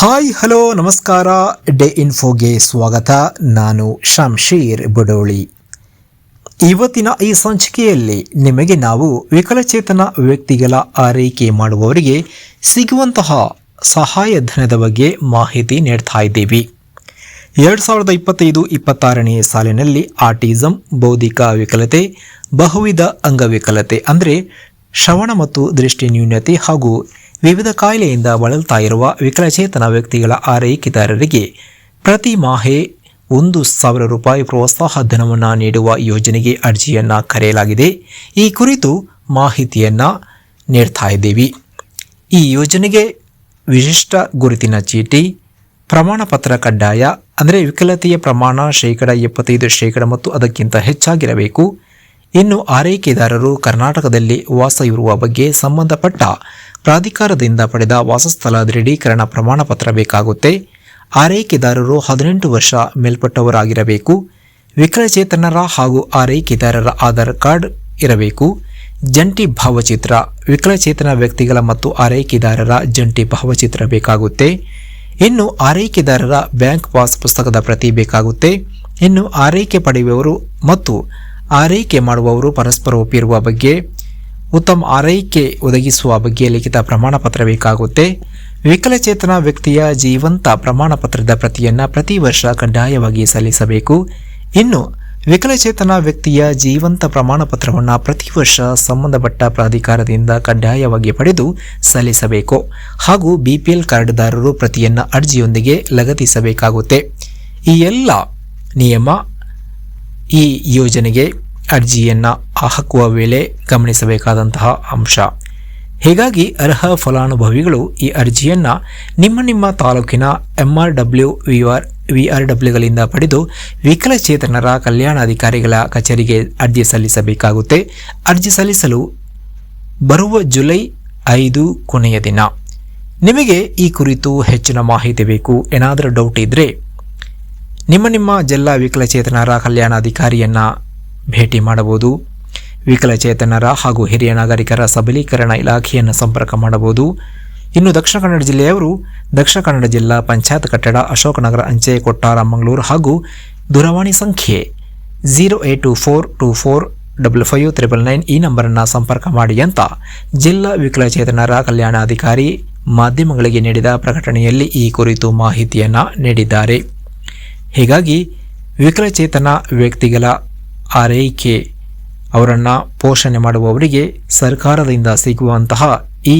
Hi, hello, ನಮಸ್ಕಾರ. Day ಇನ್ಫೋಗೆ ಸ್ವಾಗತ. ನಾನು ಶಂಶೀರ್ ಬುಡೋಳಿ. ಇವತ್ತಿನ ಈ ಸಂಚಿಕೆಯಲ್ಲಿ ನಿಮಗೆ ನಾವು ವಿಕಲಚೇತನ ವ್ಯಕ್ತಿಗಳ ಆರೈಕೆ ಮಾಡುವವರಿಗೆ ಸಿಗುವಂತಹ ಸಹಾಯಧನದ ಬಗ್ಗೆ ಮಾಹಿತಿ ನೀಡ್ತಾ ಇದ್ದೀವಿ. ಎರಡು ಸಾವಿರದ ಇಪ್ಪತ್ತೈದು ಇಪ್ಪತ್ತಾರನೇ ಸಾಲಿನಲ್ಲಿ ಆಟಿಸಂ ಬೌದ್ಧಿಕ ವಿಕಲತೆ, ಬಹುವಿಧ ಅಂಗವಿಕಲತೆ, ಅಂದರೆ ಶ್ರವಣ ಮತ್ತು ದೃಷ್ಟಿ ನ್ಯೂನತೆ ಹಾಗೂ ವಿವಿಧ ಕಾಯಿಲೆಯಿಂದ ಬಳಲ್ತಾ ಇರುವ ವಿಕಲಚೇತನ ವ್ಯಕ್ತಿಗಳ ಆರೈಕೆದಾರರಿಗೆ ಪ್ರತಿ ಮಾಹೆ ಒಂದು ಸಾವಿರ ರೂಪಾಯಿ ಪ್ರೋತ್ಸಾಹ ಧನವನ್ನು ನೀಡುವ ಯೋಜನೆಗೆ ಅರ್ಜಿಯನ್ನು ಕರೆಯಲಾಗಿದೆ. ಈ ಕುರಿತು ಮಾಹಿತಿಯನ್ನು ನೀಡ್ತಾ ಇದ್ದೀವಿ. ಈ ಯೋಜನೆಗೆ ವಿಶಿಷ್ಟ ಗುರುತಿನ ಚೀಟಿ, ಪ್ರಮಾಣ ಪತ್ರ ಕಡ್ಡಾಯ, ಅಂದರೆ ವಿಕಲತೆಯ ಪ್ರಮಾಣ ಶೇಕಡ ಎಪ್ಪತ್ತೈದು ಶೇಕಡ ಮತ್ತು ಅದಕ್ಕಿಂತ ಹೆಚ್ಚಾಗಿರಬೇಕು. ಇನ್ನು ಆರೈಕೆದಾರರು ಕರ್ನಾಟಕದಲ್ಲಿ ವಾಸ ಇರುವ ಬಗ್ಗೆ ಸಂಬಂಧಪಟ್ಟ ಪ್ರಾಧಿಕಾರದಿಂದ ಪಡೆದ ವಾಸಸ್ಥಳ ದೃಢೀಕರಣ ಪ್ರಮಾಣ ಪತ್ರ ಬೇಕಾಗುತ್ತೆ. ಆರೈಕೆದಾರರು ಹದಿನೆಂಟು ವರ್ಷ ಮೇಲ್ಪಟ್ಟವರಾಗಿರಬೇಕು. ವಿಕಲಚೇತನರ ಹಾಗೂ ಆರೈಕೆದಾರರ ಆಧಾರ್ ಕಾರ್ಡ್ ಇರಬೇಕು. ಜಂಟಿ ಭಾವಚಿತ್ರ ವಿಕಲಚೇತನ ವ್ಯಕ್ತಿಗಳ ಮತ್ತು ಆರೈಕೆದಾರರ ಜಂಟಿ ಭಾವಚಿತ್ರ ಬೇಕಾಗುತ್ತೆ. ಇನ್ನು ಆರೈಕೆದಾರರ ಬ್ಯಾಂಕ್ ಪಾಸ್ ಪುಸ್ತಕದ ಪ್ರತಿ ಬೇಕಾಗುತ್ತೆ. ಇನ್ನು ಆರೈಕೆ ಪಡೆಯುವವರು ಮತ್ತು ಆರೈಕೆ ಮಾಡುವವರು ಪರಸ್ಪರ ಒಪ್ಪಿರುವ ಬಗ್ಗೆ ಉತ್ತಮ ಆರೈಕೆ ಒದಗಿಸುವ ಬಗ್ಗೆ ಲಿಖಿತ ಪ್ರಮಾಣ ಪತ್ರ ಬೇಕಾಗುತ್ತೆ. ವಿಕಲಚೇತನ ವ್ಯಕ್ತಿಯ ಜೀವಂತ ಪ್ರಮಾಣ ಪತ್ರದ ಪ್ರತಿಯನ್ನು ಪ್ರತಿ ವರ್ಷ ಕಡ್ಡಾಯವಾಗಿ ಸಲ್ಲಿಸಬೇಕು. ಇನ್ನು, ವಿಕಲಚೇತನ ವ್ಯಕ್ತಿಯ ಜೀವಂತ ಪ್ರಮಾಣ ಪತ್ರವನ್ನು ಪ್ರತಿ ವರ್ಷ ಸಂಬಂಧಪಟ್ಟ ಪ್ರಾಧಿಕಾರದಿಂದ ಕಡ್ಡಾಯವಾಗಿ ಪಡೆದು ಸಲ್ಲಿಸಬೇಕು. ಹಾಗೂ ಬಿಪಿಎಲ್ ಕಾರ್ಡ್ದಾರರು ಪ್ರತಿಯನ್ನು ಅರ್ಜಿಯೊಂದಿಗೆ ಲಗತ್ತಿಸಬೇಕಾಗುತ್ತೆ. ಈ ಎಲ್ಲ ನಿಯಮ ಈ ಯೋಜನೆಗೆ ಅರ್ಜಿಯನ್ನು ಹಾಕುವ ವೇಳೆ ಗಮನಿಸಬೇಕಾದಂತಹ ಅಂಶ. ಹೀಗಾಗಿ ಅರ್ಹ ಫಲಾನುಭವಿಗಳು ಈ ಅರ್ಜಿಯನ್ನು ನಿಮ್ಮ ನಿಮ್ಮ ತಾಲೂಕಿನ M R W V R V R ಡಬ್ಲ್ಯೂಗಳಿಂದ ಪಡೆದು ವಿಕಲಚೇತನರ ಕಲ್ಯಾಣಾಧಿಕಾರಿಗಳ ಕಚೇರಿಗೆ ಅರ್ಜಿ ಸಲ್ಲಿಸಬೇಕಾಗುತ್ತೆ. ಅರ್ಜಿ ಸಲ್ಲಿಸಲು ಬರುವ ಜುಲೈ ಐದು ಕೊನೆಯ ದಿನ. ನಿಮಗೆ ಈ ಕುರಿತು ಹೆಚ್ಚಿನ ಮಾಹಿತಿ ಬೇಕು. ಏನಾದರೂ ಡೌಟ್ ಇದ್ದರೆ ನಿಮ್ಮ ನಿಮ್ಮ ಜಿಲ್ಲಾ ವಿಕಲಚೇತನರ ಕಲ್ಯಾಣಾಧಿಕಾರಿಯನ್ನು ಭೇಟಿ ಮಾಡಬಹುದು. ವಿಕಲಚೇತನರ ಹಾಗೂ ಹಿರಿಯ ನಾಗರಿಕರ ಸಬಲೀಕರಣ ಇಲಾಖೆಯನ್ನು ಸಂಪರ್ಕ ಮಾಡಬಹುದು. ಇನ್ನು ದಕ್ಷಿಣ ಕನ್ನಡ ಜಿಲ್ಲೆಯವರು ದಕ್ಷಿಣ ಕನ್ನಡ ಜಿಲ್ಲಾ ಪಂಚಾಯತ್ ಕಟ್ಟಡ ಅಶೋಕನಗರ ಅಂಚೆ, ಕೊಟ್ಟಾರ, ಮಂಗಳೂರು ಹಾಗೂ ದೂರವಾಣಿ ಸಂಖ್ಯೆ zero eight two four two four double five triple nine ಈ ನಂಬರನ್ನು ಸಂಪರ್ಕ ಮಾಡಿ ಅಂತ ಜಿಲ್ಲಾ ವಿಕಲಚೇತನರ ಕಲ್ಯಾಣಾಧಿಕಾರಿ ಮಾಧ್ಯಮಗಳಿಗೆ ನೀಡಿದ ಪ್ರಕಟಣೆಯಲ್ಲಿ ಈ ಕುರಿತು ಮಾಹಿತಿಯನ್ನು ನೀಡಿದ್ದಾರೆ. ಹೀಗಾಗಿ ವಿಕಲಚೇತನ ವ್ಯಕ್ತಿಗಳ ಆರೈಕೆ ಅವರನ್ನು ಪೋಷಣೆ ಮಾಡುವವರಿಗೆ ಸರ್ಕಾರದಿಂದ ಸಿಗುವಂತಹ ಈ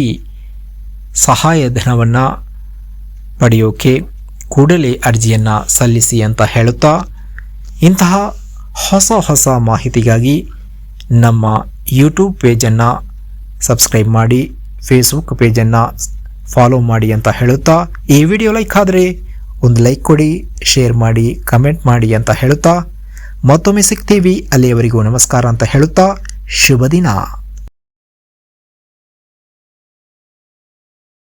ಸಹಾಯಧನವನ್ನು ಪಡೆಯೋಕೆ ಕೂಡಲೇ ಅರ್ಜಿಯನ್ನು ಸಲ್ಲಿಸಿ ಅಂತ ಹೇಳುತ್ತಾ ಇಂತಹ ಹೊಸ ಹೊಸ ಮಾಹಿತಿಗಾಗಿ ನಮ್ಮ ಯೂಟ್ಯೂಬ್ ಪೇಜನ್ನು ಸಬ್ಸ್ಕ್ರೈಬ್ ಮಾಡಿ, ಫೇಸ್ಬುಕ್ ಪೇಜನ್ನು ಫಾಲೋ ಮಾಡಿ ಅಂತ ಹೇಳುತ್ತಾ ಈ ವಿಡಿಯೋ ಲೈಕ್ ಆದರೆ ಒಂದು ಲೈಕ್ ಕೊಡಿ, ಶೇರ್ ಮಾಡಿ, ಕಮೆಂಟ್ ಮಾಡಿ ಅಂತ ಹೇಳುತ್ತಾ ಮತ್ತೊಮ್ಮೆ ಸಿಗ್ತೀವಿ. ಅಲ್ಲಿಯವರೆಗೂ ನಮಸ್ಕಾರ ಅಂತ ಹೇಳುತ್ತಾ ಶುಭ ದಿನ.